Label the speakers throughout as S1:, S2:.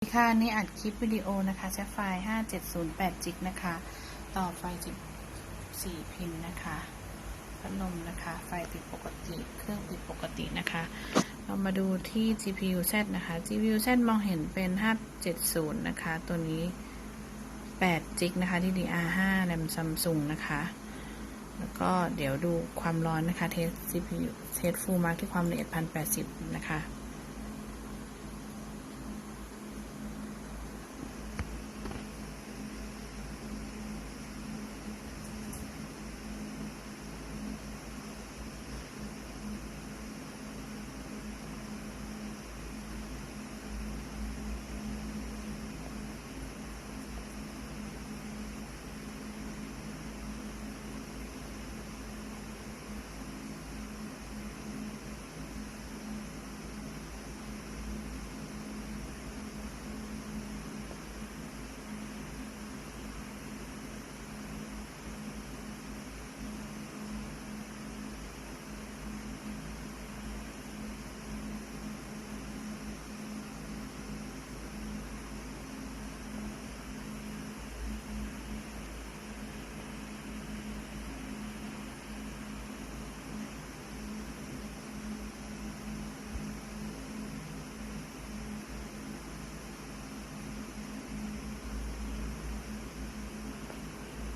S1: สวัสดีค่ะนี่อัดคลิปวิดีโอนะคะใช้ไฟล์ 5708 จิกนะคะ ต่อไฟ14 พินนะคะพัดลมนะคะ ไฟติดปกติ เครื่องติดปกตินะคะ เรามาดูที่ GPU Z นะคะ GPU Z มองเห็นเป็น 570 นะคะ ตัวนี้ 8 จิกนะคะ DDR5 แรมซัมซุงนะคะ แล้วก็เดี๋ยวดูความร้อนนะคะ เทส CPU เทสฟูลมาที่ความละเอียด 1080 นะคะ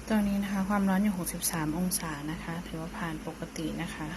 S1: ตัวนี้นะคะความร้อนอยู่ 63 องศานะคะ ถือว่าผ่านปกตินะคะ